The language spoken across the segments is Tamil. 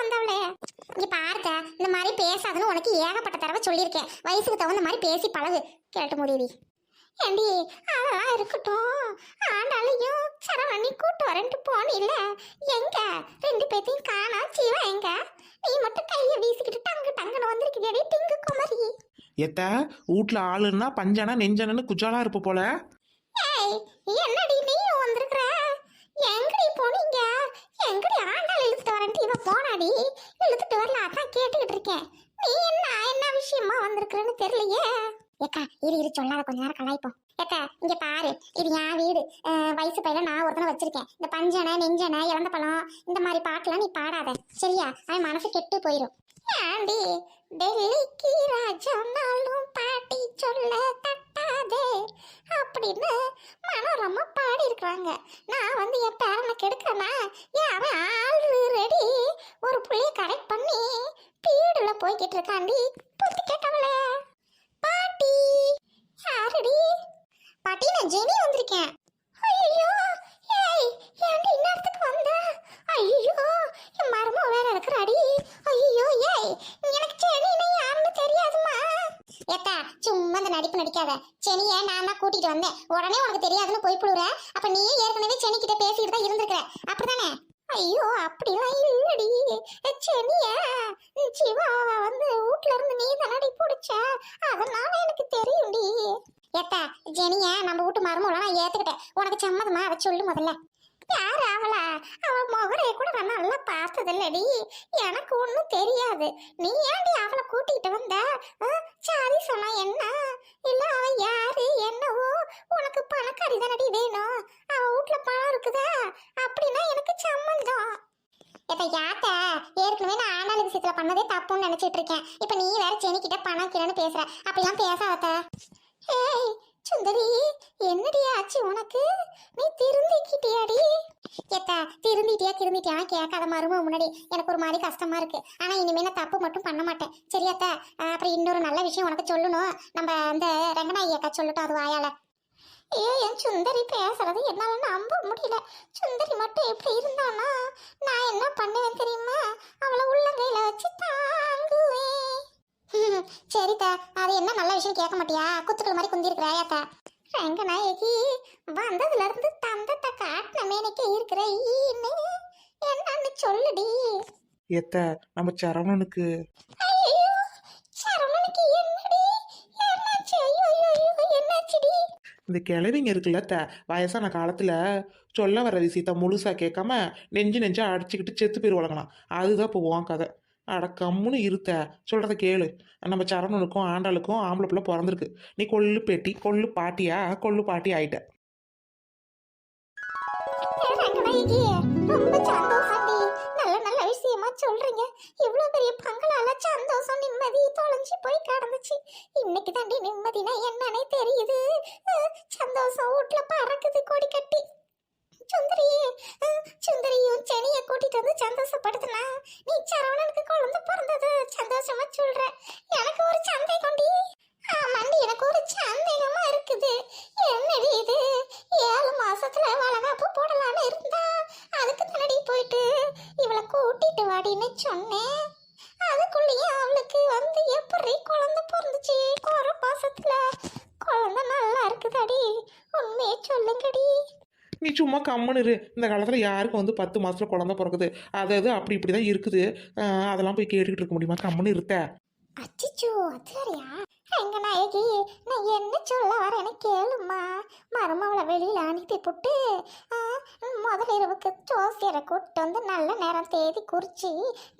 வந்தவளே. இங்க பாருங்க இந்த மாதிரி பேசாதுன்னு உனக்கு ஏகப்பட்ட தடவை சொல்லியிருக்கேன். வயசுக்கு தகுந்த மாதிரி பேசி பழகு கேட்டு முடியுது ஏண்டி அதெல்லாம் இருக்கட்டும். ஆண்டாலையும் சரவணி கூட்டு வரேன்ட்டு போனில்ல. எங்க? ரெண்டு பேத்தையும் காணா ஜீவா எங்க? நீ மட்டும் கையை வீசிக்கிட்டு டங்கு டங்குன்னு வந்திருக்கியடி டிங்கு குமரி. எத்த வீட்டில் ஆளுன்னா பஞ்சானா நெஞ்சனன்னு குஜாலா இருப்ப போல. ஏய் என்னடி நீயும் வந்திருக்கிற? எங்கடி போனீங்க? எங்கடி ஆண்டாள் இழுத்துட்டு இவ போனாடி. இழுத்துட்டு வரல அதான் கேட்டுக்கிட்டு இருக்கேன். நீ என்ன என்ன விஷயமா வந்திருக்கிறன்னு தெரியலையே. ஏக்கா இரு இரு சொல்லாத கொஞ்ச நேரம் கலாய்ப்போம் ஏக்கா இங்க பாரு. இது என் வீடு. அஹ், வயசு பையில நான் ஒருத்தனை வச்சிருக்கேன். இந்த பஞ்சனை நெஞ்சனை இறந்த பழம் இந்த மாதிரி பாட்டுலாம் நீ பாடாத. சரியா? அவன் மனசு கெட்டு போயிடும் ஆண்டி டெல்லிக்கு ராஜானாலும் பாட்டி சொல்ல தட்டாதே அப்படின்னு மனோரமா பாடி இருக்கிறாங்க நான் வந்து என் பேரனை கெடுக்கிறேன்னா ஏன் அவன் ஆள் ரெடி ஒரு புள்ளைய கரெக்ட் பண்ணி பீடுல போய்கிட்டு இருக்காண்டி புத்தி கேட்டவளே. பாட்டி யாருடி? பாட்டி நான் ஜெனி வந்திருக்கேன். ஐயோ ஏய் ஏன்டி இன்னத்துக்கு வந்த? ஐயோ என் மரமா வேற இருக்கிறாடி. ஐயோ ஏய் எனக்கு செனின்னு யாருன்னு தெரியாதுமா ஏத்தா சும்மா அந்த நடிப்பு நடிக்காத. செனிய நான் தான் கூட்டிட்டு வந்தேன். உடனே உனக்கு தெரியாதுன்னு போய் புழுற அப்ப நீயே ஏற்கனவே செனி கிட்ட பேசிட்டு தான் இருந்திருக்கிற. அப்படிதானே ஐயோ அப்படிலாம் இல்லடி. செனிய சிவாவை வந்து வீட்ல இருந்து நீ தானடி அதனால எனக்கு தெரியும்டி. ஏத்தா ஜெனிய நம்ம வீட்டு மருமகளை நான் ஏத்துக்கிட்டேன். உனக்கு சம்மதமா? அதை சொல்லு முதல்ல. யார் அவளா? அவ முகரைய கூட நான் நல்லா பார்த்ததில்லடி. எனக்கு ஒன்றும் தெரியாது. நீ ஏன்டி அவளை கூட்டிகிட்டு வந்த? சாதி சொன்னா என்ன? இல்ல அவ யாரு? என்னவோ? உனக்கு பணக்காரி தானடி வேணும். அவ வீட்ல பணம் இருக்குதா? அப்படின்னா எனக்கு சம்மந்தம். இப்ப யாத்த ஏற்கனவே நான் ஆண்டாள் விஷயத்துல பண்ணதே தப்புன்னு நினைச்சிட்டு இருக்கேன். இப்ப நீ வேற செனிக்கிட்ட பணம் கிரன்னு பேசுற. அப்படிலாம் பேசாத ஏய் சுந்தரி என்னடி ஆச்சு உனக்கு? நீ திருந்திக்கிட்டியாடி? ஏத்தா திருந்திட்டியா திருந்திட்டியா கேட்காத மரும முன்னாடி. எனக்கு ஒரு மாதிரி கஷ்டமா இருக்கு. ஆனா இனிமே நான் தப்பு மட்டும் பண்ண மாட்டேன். சரியாத்தா அப்புறம் இன்னொரு நல்ல விஷயம் உனக்கு சொல்லணும். நம்ம அந்த ரங்கநாயக்கா சொல்லட்டும் அது வாயால. ஐயோ என் சுந்தரி பேசுறது என்னால நம்ப முடியல. சுந்தரி மட்டும் எப்படி இருந்தானா? நான் என்ன பண்ணுவேன் தெரியுமா? அவளை உள்ளங்கையில வச்சு தாங்குவேன். சரிதா அது என்ன நல்ல விஷயம் கேட்க மாட்டியா? குத்துக்கள் மாதிரி குந்தி ரங்கநாயகி வந்ததுல இருந்து தந்தத்தை காட்டின மேனிக்கு இருக்கிற ஈன்னு என்னன்னு சொல்லுடி. எத்த நம்ம சரவணனுக்கு ஐயோ சரவணனுக்கு என்னடி என்னாச்சு ஐயோ ஐயோ ஐயோ என்னாச்சுடி இந்த கிழவிங்க இருக்குல்ல த வயசான காலத்தில் சொல்ல வர விஷயத்த முழுசாக கேட்காம நெஞ்சு நெஞ்சாக அடிச்சுக்கிட்டு செத்து பேர் வழங்கலாம் அதுதான் இப்போ உன் கதை. அட கம்முன்னு இருத்த சொல்கிறத கேளு. நம்ம சரணனுக்கும் ஆண்டாளுக்கும் ஆம்பளை பிள்ளை பிறந்திருக்கு. நீ கொள்ளு பேட்டி கொள்ளு பாட்டியா கொள்ளு பாட்டி ஆயிட்ட. சந்தோஷம் நிம்மதி தொலைஞ்சு போய் கிடந்துச்சு. இன்னைக்கு தாண்டி நிம்மதினா என்னன்னே தெரியுது. சந்தோஷம் வீட்டுல பறக்குது கொடி கட்டி சுந்தரி சுந்தரியும் செனிய கூட்டிட்டு வந்து சந்தோஷப்படுத்தினா நீ சரவணனுக்கு குழந்தை பிறந்தது. சந்தோஷமா சொல்ற. எனக்கு ஒரு சந்தேகம்டி ஆமாண்டி எனக்கு ஒரு சந்தேகமா இருக்குது. என்னடி இது? ஏழு மாசத்துல வளகாப்பு போடலான்னு இருந்தா அதுக்கு தானடி போயிட்டு இவளை கூட்டிட்டு வாடின்னு சொன்னேன். அதுக்குள்ளேயே அவளுக்கு வந்து எப்படி குழந்தை பிறந்துச்சு? ஒரு மாசத்துல. குழந்தை நல்லா இருக்குதாடி? உண்மையை சொல்லுங்கடி. நீ சும்மா கம்முன்னு இரு. இந்த காலத்தில் யாருக்கும் வந்து பத்து மாசத்துல குழந்தை பிறக்குது? அது அது அப்படி இப்படி தான் இருக்குது அதெல்லாம் போய் கேட்டுக்கிட்டு இருக்க முடியுமா? கம்முன்னு இருத்த அச்சிச்சோ அது எங்க நாயகி நான் என்ன சொல்ல வரேன்னு கேளுமா மருமவளை வெளியில் அனுப்பி போட்டு முதல் இரவுக்கு ஜோசியரை கூப்பிட்டு வந்து நல்ல நேரம் தேதி குறித்து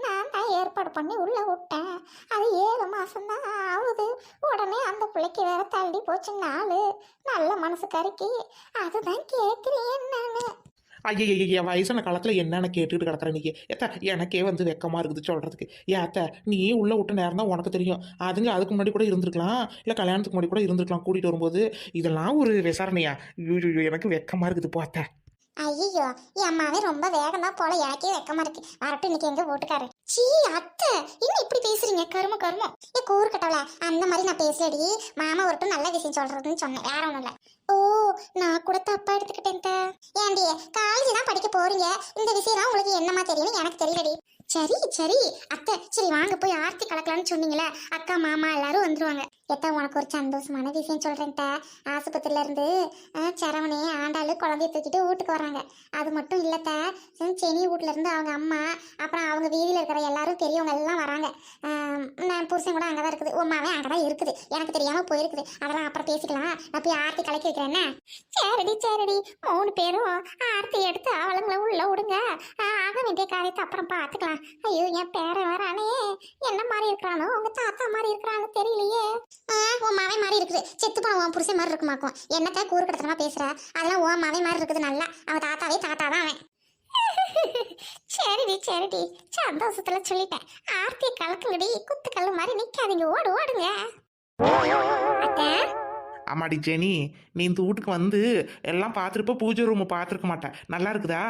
நான் தான் ஏற்பாடு பண்ணி உள்ளே விட்டேன். அது ஏழு மாதம்தான் ஆகுது. உடனே அந்த பிள்ளைக்கு வேற தள்ளி போச்சு நாள் நல்ல மனசு கருக்கி. அதுதான் கேட்குறேன் நான். ஐயா வயசான காலத்தில் என்னென்ன கேட்டுட்டு கிடக்குற நீ ஏத்த எனக்கே வந்து வெக்கமாக இருக்குது சொல்கிறதுக்கு ஏத்த நீ உள்ளே விட்ட நேரம் தான் உனக்கு தெரியும். அதுங்க அதுக்கு முன்னாடி கூட இருந்திருக்கலாம். இல்லை கல்யாணத்துக்கு முன்னாடி கூட இருந்திருக்கலாம். கூட்டிகிட்டு வரும்போது இதெல்லாம் ஒரு விசாரணையா? ஐயோ, ஐயோ, எனக்கு வெக்கமாக இருக்குது. பார்த்தேன் ஐயோ என் அம்மாவே ரொம்ப வேகமா போல எனக்கே வெக்கமா இருக்கு. வரட்டும் இன்னைக்கு எங்க வீட்டுக்காரு? சீ அத்தை இன்னும் இப்படி பேசுறீங்க? கரும கரும. ஏ கூறு கட்டவள அந்த மாதிரி நான் பேசலடி. மாமா ஒருட்டும் நல்ல விஷயம் சொல்றதுன்னு சொன்னேன். வேற ஒண்ணும் இல்ல. ஓ நான் கூட தப்பா எடுத்துக்கிட்டேன் ஏண்டி காலேஜ் தான் படிக்க போறீங்க. இந்த விஷயம் உங்களுக்கு என்னமா தெரியும்னு எனக்கு தெரியலடி. சரி சரி. அத்தை சரி வாங்க போய் ஆர்த்தி கலக்கலாம்னு சொன்னீங்களே அக்கா மாமா எல்லாரும் வந்துருவாங்க. எத்தா உனக்கு ஒரு சந்தோஷமான விஷயம் சொல்கிறேன்ட்டா ஆஸ்பத்திரில இருந்து சரவணே ஆண்டாளு குழந்தைய தூக்கிட்டு வீட்டுக்கு வராங்க. அது மட்டும் இல்லைத்தா செனி வீட்ல இருந்து அவங்க அம்மா அப்புறம் அவங்க வீதியில் இருக்கிற எல்லாரும் பெரியவங்க எல்லாம் வராங்க. நான் புருஷன் கூட அங்கதான் இருக்குது. உமாவே அங்கே தான் இருக்குது. எனக்கு தெரியாமல் போயிருக்குது. அதெல்லாம் அப்புறம் பேசிக்கலாம். நான் போய் ஆர்த்தி கலக்கி வைக்கிறேன்னா சரிடி சரிடி. மூணு பேரும் ஆர்த்தி எடுத்து அவளுங்கள உள்ள விடுங்க. ஆக வேண்டிய காரியத்தை அப்புறம் பார்த்துக்கலாம். ஐயோ என் பேரன் வரானே என்ன மாதிரி இருக்கிறானோ? உங்க தாத்தா மாதிரி இருக்கிறானோ தெரியலையே. உன் மவன் மாதிரி இருக்குது. செத்து போன உன் புருஷன் மாதிரி இருக்குமாக்கும். என்னத்த கூறு கடத்தனமா பேசுற? அதெல்லாம் உன் மவன் மாதிரி இருக்குது நல்லா. அவன் தாத்தாவே தாத்தா தான் அவன். சரிடி சரிடி. சந்தோஷத்துல சொல்லிட்டேன். ஆர்த்தி கலக்குங்கடி குத்துக்கல்லு மாதிரி நிக்காதீங்க. ஓடு ஓடுங்க. அத்தை? ஆமாடி ஜெனி. நீ இந்த வீட்டுக்கு வந்து எல்லாம் பார்த்துருப்ப பூஜை ரூம் பார்த்துருக்க மாட்டேன். நல்லா இருக்குதா?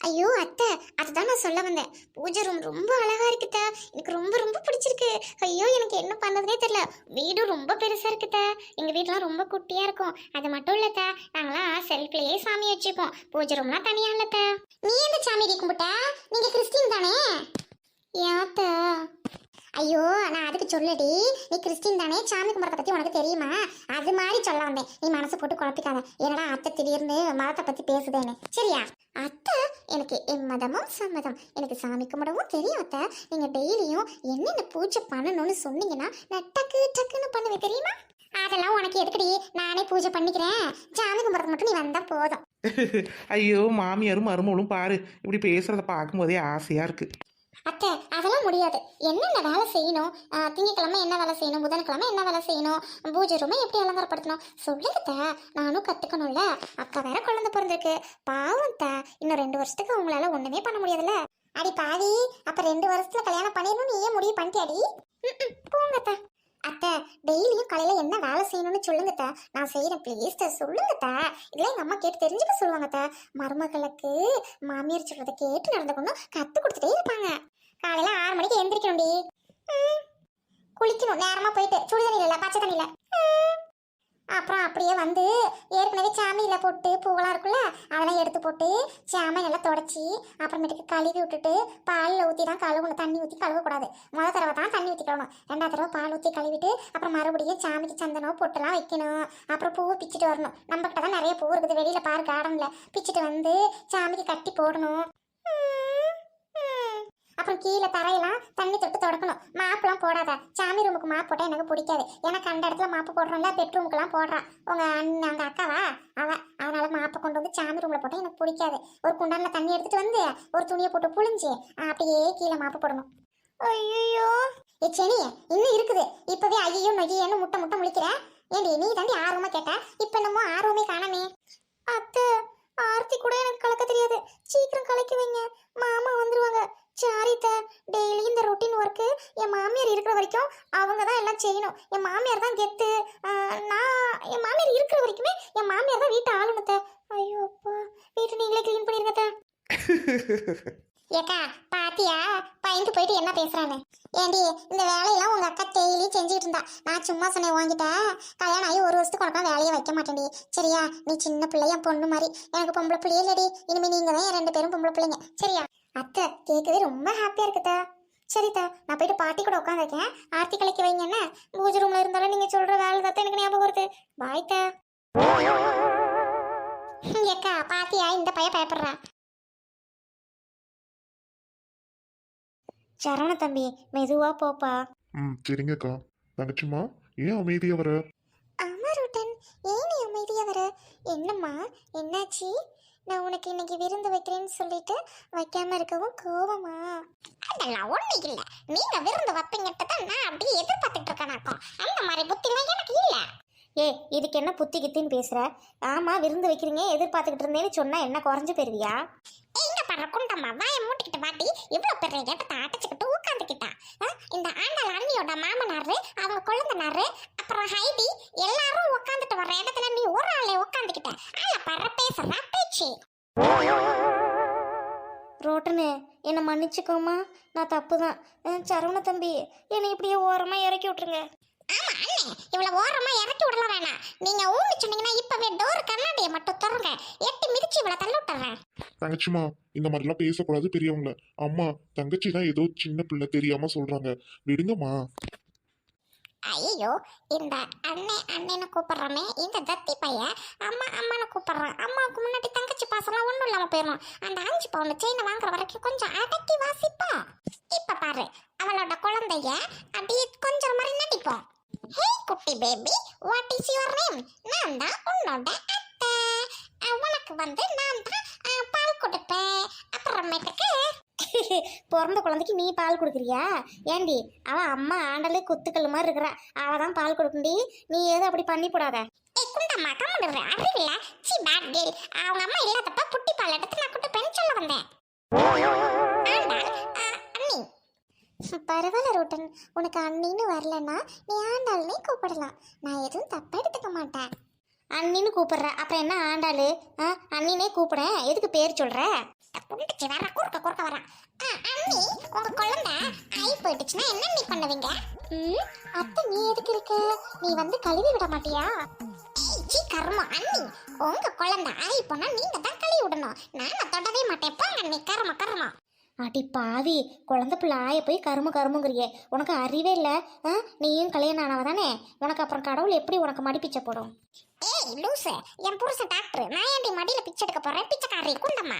ஐயோ அத்தை அதுதான் நான் சொல்ல வந்தேன். பூஜை ரூம் ரொம்ப அழகா இருக்குதா? எனக்கு ரொம்ப ரொம்ப பிடிச்சிருக்கு. ஐயோ எனக்கு என்ன பண்ணதுனே தெரியல. வீடும் ரொம்ப பெருசா இருக்குதா? எங்க வீடுலாம் ரொம்ப குட்டியா இருக்கும். அது மட்டும் இல்லத்தா நாங்களாம் செல்ஃப்லயே சாமி வச்சுப்போம் பூஜை ரூம்லாம் தனியா இல்லத்தா நீ எந்த சாமி கும்பிட்டா? நீங்க கிறிஸ்டின் தானே? யாத்த ஐயோ நான் அதுக்கு சொல்லடி. நீ கிறிஸ்டின் தானே? சாமி கும்பிட்றத பத்தி உனக்கு தெரியுமா? அது மாதிரி சொல்ல வந்தேன். நீ மனசு போட்டு குழப்பிக்காத. என்னடா அத்தை திடீர்னு மதத்தை பத்தி பேசுதேன்னு. சரியா? அத்தை எனக்கு என் மதமும் சம்மதம். எனக்கு சாமி கும்பிடவும் தெரியும் அத்தை. நீங்க டெய்லியும் என்னென்ன பூஜை பண்ணணும்னு சொன்னீங்கன்னா நான் டக்கு டக்குன்னு பண்ணுவேன். தெரியுமா? அதெல்லாம் உனக்கு எதுக்குடி? நானே பூஜை பண்ணிக்கிறேன். சாமி கும்பிட்றது மட்டும் நீ வந்தா போதும். ஐயோ மாமியாரும் மருமகளும் பாரு. இப்படி பேசுறத பார்க்கும்போதே ஆசையா இருக்கு. அத்தை அதெல்லாம் முடியாது. என்னென்ன வேலை செய்யணும்? திங்கக்கிழமை என்ன வேலை செய்யணும்? புதன்கிழமை என்ன வேலை செய்யணும்? பூஜை ரூமை எப்படி அலங்காரப்படுத்தணும்? சொல்லுங்கத்த நானும் கத்துக்கணும்ல. அக்கா வேற குழந்தை பிறந்திருக்கு. பாவம் த இன்னும் ரெண்டு வருஷத்துக்கு அவங்களால ஒண்ணுமே பண்ண முடியாதுல்ல. அடி பாவி அப்ப ரெண்டு வருஷத்துல கல்யாணம் பண்ணிடணும் ஏன் முடிவு பண்ணிட்டியாடி? ம்ம், போங்க அத்தை. டெய்லியும் காலையில என்ன வேலை செய்யணும்னு சொல்லுங்கத்த நான் செய்யறேன் ப்ளீஸ் தே சொல்லுங்க இதெல்லாம் எங்க அம்மா கேட்டு தெரிஞ்சுக்க சொல்லுவாங்கத்த மருமகளுக்கு மாமியார் சொல்றதை கேட்டு நடந்துக்கணும். கத்து கொடுத்துட்டே இருப்பாங்க. காலையில ஆறு மணிக்கு எந்திரிக்கணும்டி. குளிக்கணும் நேரமா போயிட்டு. சுடு தண்ணியில இல்ல பச்சை தண்ணியில அப்புறம் அப்படியே வந்து ஏற்கனவே சாமியில போட்டு பூவெல்லாம் இருக்குல்ல அதெல்லாம் எடுத்து போட்டு சாமை நல்லா தொடச்சி அப்புறமேட்டுக்கு கழுவி விட்டுட்டு பாலில் ஊற்றி தான் கழுவணும். தண்ணி ஊற்றி கழுவக்கூடாது. முதல் தடவை தான் தண்ணி ஊற்றி கழுவணும். ரெண்டாவது தடவை பால் ஊற்றி கழுவிட்டு அப்புறம் மறுபடியும் சாமிக்கு சந்தனம் பொட்டெல்லாம் வைக்கணும். அப்புறம் பூ பிச்சுட்டு வரணும். நம்மக்கிட்ட தான் நிறைய பூ இருக்குது. வெளியில் பாரு கார்டனில் பிச்சுட்டு வந்து சாமிக்கு கட்டி போடணும். அப்புறம் கீழே தரையெல்லாம் தண்ணி தொட்டு தொடக்கணும். மாப்பெல்லாம் போடாத. சாமி ரூமுக்கு மாப்பு போட்டால் எனக்கு பிடிக்காது. ஏன்னா கண்ட இடத்துல மாப்பு போடுறோம்ல பெட்ரூமுக்குலாம் போடுறான் உங்க அண்ணன் அங்க அக்காவா? அவ. அதனால மாப்பை கொண்டு வந்து சாமி ரூமில் போட்டால் எனக்கு பிடிக்காது. ஒரு குண்டானில் தண்ணி எடுத்துட்டு வந்து ஒரு துணியை போட்டு புழிஞ்சு அப்படியே கீழே மாப்பு போடணும். ஐயோ ஏ செனி இன்னும் இருக்குது. இப்பவே ஐயோ நொய்யன்னு முட்டை முட்டை முழிக்கிறேன் ஏண்டி நீ தாண்டி ஆர்வமாக கேட்ட? இப்ப என்னமோ ஆர்வமே காணமே. அத்தை ஆர்த்தி கூட எனக்கு கலக்க தெரியாது. சீக்கிரம் கலக்கி வைங்க. மாமா வந்துருவாங்க. ஒர்க்கு என் மாமியார் இருக்கிற வரைக்கும் அவங்க தான் எல்லாம் செய்யணும். என் மாமியார் தான் கெத்து. நான் என் மாமியார் இருக்கிற வரைக்குமே என் மாமியார் தான் வீட்டை ஆளுனத்த ஐயோ அப்பா. வீட்டை நீங்களே க்ளீன் பண்ணிருங்கத்த ஏக்கா பாத்தியா? பயந்து போயிட்டு என்ன பேசுறான்னு? ஏண்டி இந்த வேலையெல்லாம் உங்க அக்கா டெய்லி செஞ்சுட்டு இருந்தா. நான் சும்மா சொன்னேன் வாங்கிட்ட கல்யாணம் ஆகி ஒரு வருஷத்துக்கு உனக்கா வேலையை வைக்க மாட்டேன்டி. சரியா? நீ சின்ன பிள்ளை என் பொண்ணு மாதிரி. எனக்கு பொம்பளை பிள்ளையே இல்லடி. இனிமே நீங்க தான் என் ரெண்டு பேரும் பொம்பளை பிள்ளைங்க. சரியா? அத்தை கேட்கவே ரொம்ப ஹாப்பியா இருக்குதா சரிதா நான் போயிட்டு பாட்டி கூட உட்காந்துருக்கேன் ஆர்த்தி கலைக்கு வைங்க என்ன? பூஜை ரூம்ல இருந்தாலும் நீங்க சொல்ற வேலை தான் எனக்கு ஞாபகம் வருது. பாய்த்தா ஏக்கா பாத்தியா? இந்த பைய பயப்படுறா சரண தம்பி மெதுவா போப்பா. ம் சரிங்கக்கா தங்கச்சிம்மா ஏன் அமைதியா வர? அமருடன் ஏன் நீ அமைதியா வர? என்னம்மா என்னாச்சு? நான் உனக்கு இன்னைக்கு விருந்து வைக்கிறேன்னு சொல்லிட்டு வைக்காம இருக்கவும் கோவமா? அதெல்லாம் ஒண்ணு இல்ல. நீங்க விருந்து வைப்பீங்கட்டு தான் நான் அப்படியே எதிர்பார்த்துட்டு இருக்கேனாக்கும் அந்த மாதிரி புத்திலாம் எனக்கு இல்ல. ஏ இதுக்கு என்ன புத்தி கித்தின்னு பேசுற? ஆமா விருந்து வைக்கிறீங்க எதிர்பார்த்துக்கிட்டு இருந்தேன்னு சொன்னா என்ன குறைஞ்சு போயிருவியா? எங்க பண்ற குண்டம்மா வாயை மூட்டிக்கிட்டு வாட்டி இவ்வளவு பெரிய இடத்தை அடைச்சுக்கிட்டு உட்காந்துக்கிட்டா இந்த ஆண்டாள் அண்ணியோட மாமனாரு அவங்க குழந்தனாரு அப்புறம் ஹைடி எல்லாரும் உட்காந்துட்டு வர்ற இடத்துல நீ ஒரு ஆளே உட்காந்துக்கிட்ட ஆள பற பேசுறா பேச்சு. ரோட்டனு என்னை மன்னிச்சுக்கோமா நான் தப்பு தான் சரவண தம்பி என்னை இப்படியே ஓரமாக இறக்கி விட்டுருங்க. ஆமா அண்ணே. இவ்வளவு ஓரமா இறக்கி விடல வேணாம். நீங்க ஊன்னு சொன்னீங்கன்னா இப்பவே டோர் கண்ணாடியை மட்டும் திறங்க. எட்டி மிதிச்சு இவ்வளவு தள்ளி விட்டுறேன். தங்கச்சிமா இந்த மாதிரிலாம் பேசக்கூடாது பெரியவங்கள. அம்மா தங்கச்சி தான் ஏதோ சின்ன பிள்ளை தெரியாம சொல்றாங்க. விடுங்கம்மா. ஐயோ இந்த அண்ணே அண்ணன்னு கூப்பிடுறமே இந்த தத்தி பையன் அம்மா அம்மான்னு கூப்பிடுறான். அம்மாவுக்கு முன்னாடி தங்கச்சி பாசம்லாம் ஒன்றும் இல்லாமல் போயிடும் அந்த அஞ்சு பவுன் செயினை வாங்குற வரைக்கும் கொஞ்சம் அடக்கி வாசிப்பா. இப்ப பாரு அவளோட குழந்தைய அப்படியே கொஞ்சம் மாதிரி நடிப்போம். ஹே குட்டி baby what is your name நான் தான் உன்னோட அத்தை உனக்கு வந்து நான் தான் பால் கொடுப்பேன் அப்புறமேட்டுக்கு பிறந்த குழந்தைக்கு நீ பால் கொடுக்குறியா ஏண்டி அவ அம்மா ஆண்டலே குத்துக்கல் மாதிரி இருக்கிறா அவ தான் பால் கொடுக்குண்டி நீ ஏதோ அப்படி பண்ணி போடாத குண்டம்மா கம்முடுற அறிவில்ல சி பேட் கேர்ள் அவங்க அம்மா இல்லாதப்ப புட்டி பால் எடுத்து நான் கூட்டு பெண் சொல்ல வந்தேன் பரவாயில்ல ரோட்டன். உனக்கு அண்ணின்னு வரலன்னா நீ ஆண்டாள்னே கூப்பிடலாம். நான் எதுவும் தப்பா எடுத்துக்க மாட்டேன். அண்ணின்னு கூப்பிடுற. அப்புறம் என்ன ஆண்டாளு? ஆ அண்ணினே கூப்பிட. எதுக்கு பேர் சொல்ற? குண்டிச்சு வர குறுக்க குறுக்க வரான். ஆ, அண்ணி உங்க குழந்தை ஐ போயிடுச்சுன்னா என்ன நீ பண்ணுவீங்க? ம், அத்தை நீ எதுக்கு இருக்க? நீ வந்து கழுவி விட மாட்டியா? சீ கர்மம் அண்ணி. உங்க குழந்தை ஐ போனா நீங்க தான் கழுவி விடணும். நான் தொடவே மாட்டேன். போங்க அண்ணி. கர்ம கர்மம் அடி பாவி குழந்தை பிள்ளை ஆய போய் கரும கருமங்கிறியே. உனக்கு அறிவே இல்லை? ஆ? நீயும் கல்யாணம் ஆனவ தானே? உனக்கு அப்புறம் கடவுள் எப்படி உனக்கு மடி பிச்சை போடும்? ஏய் லூசு. என் புருஷன் டாக்டர் நான் ஏன்டி மடியில பிச்சை எடுக்க போறேன்? பிச்சைக்காரி குண்டம்மா.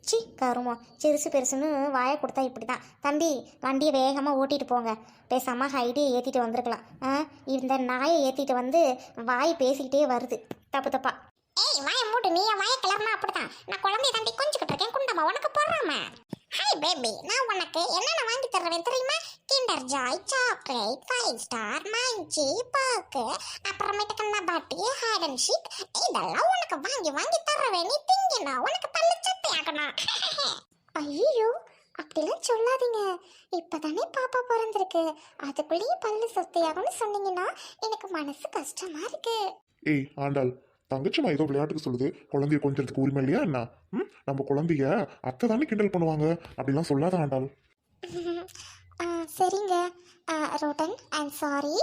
சி கருமம் சிறுசு பெருசுன்னு வாயை கொடுத்தா இப்படி தான் தம்பி வண்டியை வேகமாக ஓட்டிட்டு போங்க. பேசாமல் ஹைடியை ஏற்றிட்டு வந்திருக்கலாம். ஆ? இந்த நாயை ஏற்றிட்டு வந்து வாய் பேசிக்கிட்டே வருது. தப்பு தப்பா. ஏய் வாயை மூடு. நீ என் வாயை கிளறினா அப்படிதான் நான் குழந்தைய தாண்டி கொஞ்சிக்கிட்டு இருக்கேன். குண்டம்மா உனக்கு போடுறாம ஹாய் பேபி நான் உனக்கு என்னென்ன வாங்கி தருவேன் தெரியுமா? Kinder Joy chocolate Five Star மஞ்சி பாக்கு அப்புறமேட்டுக்கு பாட்டி ஹேட் அண்ட் ஷீட் இதெல்லாம் உனக்கு வாங்கி வாங்கி தருவேன் நீ திங்கினா உனக்கு பல்லு சத்தி ஆகணும். ஐயோ அப்படிலாம் சொல்லாதீங்க. இப்பதானே பாப்பா பிறந்திருக்கு. அதுக்குள்ளேயே பல்லு சொத்தையாகும்னு சொன்னீங்கன்னா எனக்கு மனசு கஷ்டமா இருக்கு. ஏய் ஆண்டாள் தங்கச்சிமா ஏதோ விளையாட்டுக்கு சொல்லுது. குழந்தைய கொஞ்சத்துக்கு உரிமை இல்லையா என்ன? ம்? நம்ம குழந்தைய அத்தை தானே கிண்டல் பண்ணுவாங்க. அப்படிலாம் சொல்லாத ஆண்டாள். ஆ, சரிங்க. ஆ, ரோட்டன் ஐம் சாரி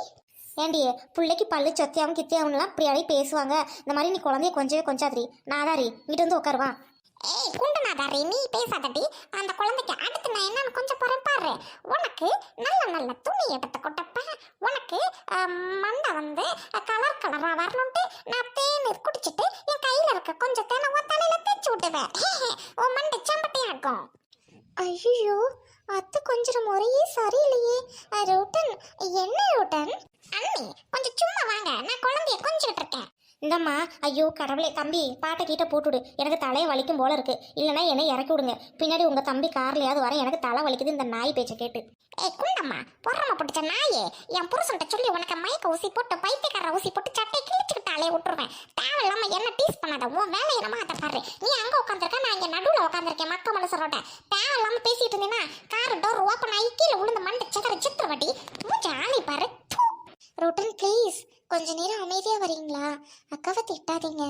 ஏண்டி பிள்ளைக்கு பல்லு சொத்தியாவும் கித்தியாவும்லாம் இப்படியாடி பேசுவாங்க. இந்த மாதிரி நீ குழந்தைய கொஞ்சவே கொஞ்சாதிரி நாதாரி இங்கிட்டு வந்து உட்காருவான் ஏய் குண்டனாதாரி நீ பேசாதடி. அந்த குழந்தைக்கு அடுத்து நான் என்னன்னு கொஞ்சம் போறேன் பாரு. உனக்கு நல்ல நல்ல துணி எடுத்து கொட்டப்ப உனக்கு மண்டை வந்து கலர் கலரா வரணும்ட்டு நான் தேநீர் குடிச்சிட்டு என் கையில இருக்க கொஞ்சம் தேனை உன் தலையில தேய்ச்சி விட்டுவேன் உன் மண்டை செம்பட்டியாகும் ஐயோ அத்தை கொஞ்சம் முறையே சரியில்லையே. ரோட்டன் என்ன ரோட்டன்? அண்ணி கொஞ்சம் சும்மா வாங்க. நான் குழந்தைய கொஞ்சிட்டு இருக்கேன். இந்தம்மா ஐயோ கடவுளே தம்பி பாட்டை கீட்ட போட்டுவிடு. எனக்கு தலையை வலிக்கும் போல இருக்கு. இல்லைன்னா என்னை இறக்கி விடுங்க. பின்னாடி உங்க தம்பி கார்லயாவது வர எனக்கு தலை வலிக்குது. இந்த நாய் பேச்சை கேட்டு. ஏய் குண்டம்மா பொறாம பிடிச்ச நாயே. என் புருஷன்ட்ட சொல்லி உனக்கு மயக்க ஊசி போட்டு பைத்தியக்கார ஊசி போட்டு சட்டை கிழிச்சுக்கிட்டு அலைய விட்டுருவேன். தேவையில்லாம என்ன டீஸ் பண்ணாத. உன் வேலை என்னமா அதை பாரு. நீ அங்க உட்காந்துருக்க நான் இங்க நடுவில் உட்காந்துருக்கேன் மக்க மனுஷரோட. தேவையில்லாம பேசிட்டு இருந்தீங்கன்னா கார் டோர் ஓப்பன் ஆகி கீழே விழுந்து மண்டை சிதற சித்திரவட்டி. மூச்சு ஆளி பாரு. ப்பு. ரோட்டன் ப்ளீஸ் கொஞ்ச நேரம் அமைதியா வரீங்களா? அக்காவை திட்டாதீங்க.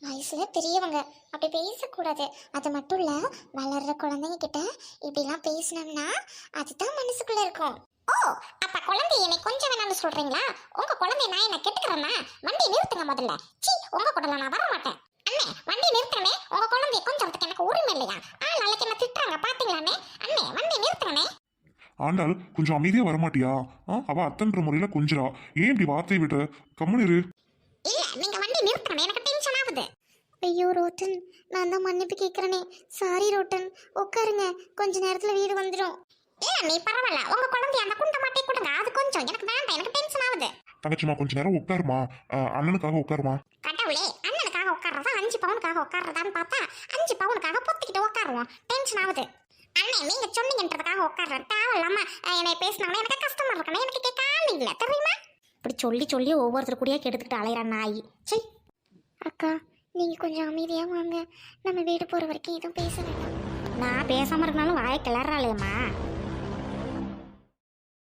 வயசுல பெரியவங்க. அப்படி பேசக்கூடாது. அது மட்டும் இல்ல வளர்ற குழந்தைங்க கிட்ட இப்படிலாம் பேசினோம்னா அதுதான் மனசுக்குள்ள இருக்கும். ஓ அப்ப குழந்தை என்னை கொஞ்சம் வேணாலும் சொல்றீங்களா? உங்க குழந்தைய நான் என்ன கெட்டுக்கிறேன்னா வண்டி நிறுத்துங்க முதல்ல. சி உங்க கூட நான் வர மாட்டேன். அண்ணே வண்டி நிறுத்துறனே. உங்க குழந்தைய கொஞ்சத்துக்கு எனக்கு உரிமை இல்லையா? ஆள் நாளைக்கு என்ன திட்டுறாங்க. பாத்தீங்களாண்ணே? அண்ணே வண்டி நிறுத்துறனே ஆண்டாள் கொஞ்சம் அமைதியா வரமாட்டியா? ஆ அவ அத்தன்ற முறையில கொஞ்சரா ஏன் இப்படி வார்த்தை விட்டு கம்முனு இரு. இல்ல நீங்க வண்டி நிறுத்தணும் எனக்கு டென்ஷன் ஆகுது. ஐயோ ரோட்டன் நான் தான் மன்னிப்பு கேட்கறனே சாரி ரோட்டன். உட்காருங்க கொஞ்ச நேரத்துல வீடு வந்துடும் இல்ல நீ பரவாயில்ல. உங்க குழந்தைய அந்த குண்ட மாட்டே கொடுங்க. அது கொஞ்சம். எனக்கு வேண்டாம் எனக்கு டென்ஷன் ஆகுது. தங்கச்சிமா கொஞ்ச நேரம் உட்காருமா ஆ, அண்ணனுக்காக உட்காருமா கடவுளே அண்ணனுக்காக உட்கார்றதா? அஞ்சு பவுனுக்காக உட்கார்றதான்னு பார்த்தா அஞ்சு பவுனுக்காக பொத்திக்கிட்டு உட்காருவோம். டென்ஷன் ஆகுது. அண்ணே நீங்க சொன்னீங்கன்றதுக்காக உட்கார்றேன். தேவையில்லாம என்னை பேசினாங்கன்னா எனக்கு கஷ்டமா இருக்கணும் எனக்கு கேட்க ஆள் இல்ல தெரியுமா? இப்படி சொல்லி சொல்லி ஒவ்வொருத்தர் கூடயே கெடுத்துக்கிட்டு அலையிறான் நாய். சை அக்கா நீங்கள் கொஞ்சம் அமைதியாக வாங்க. நம்ம வீடு போகிற வரைக்கும் எதுவும் பேச வேண்டாம். நான் பேசாமல் இருக்கனாலும் வாயை கிளறாளேம்மா.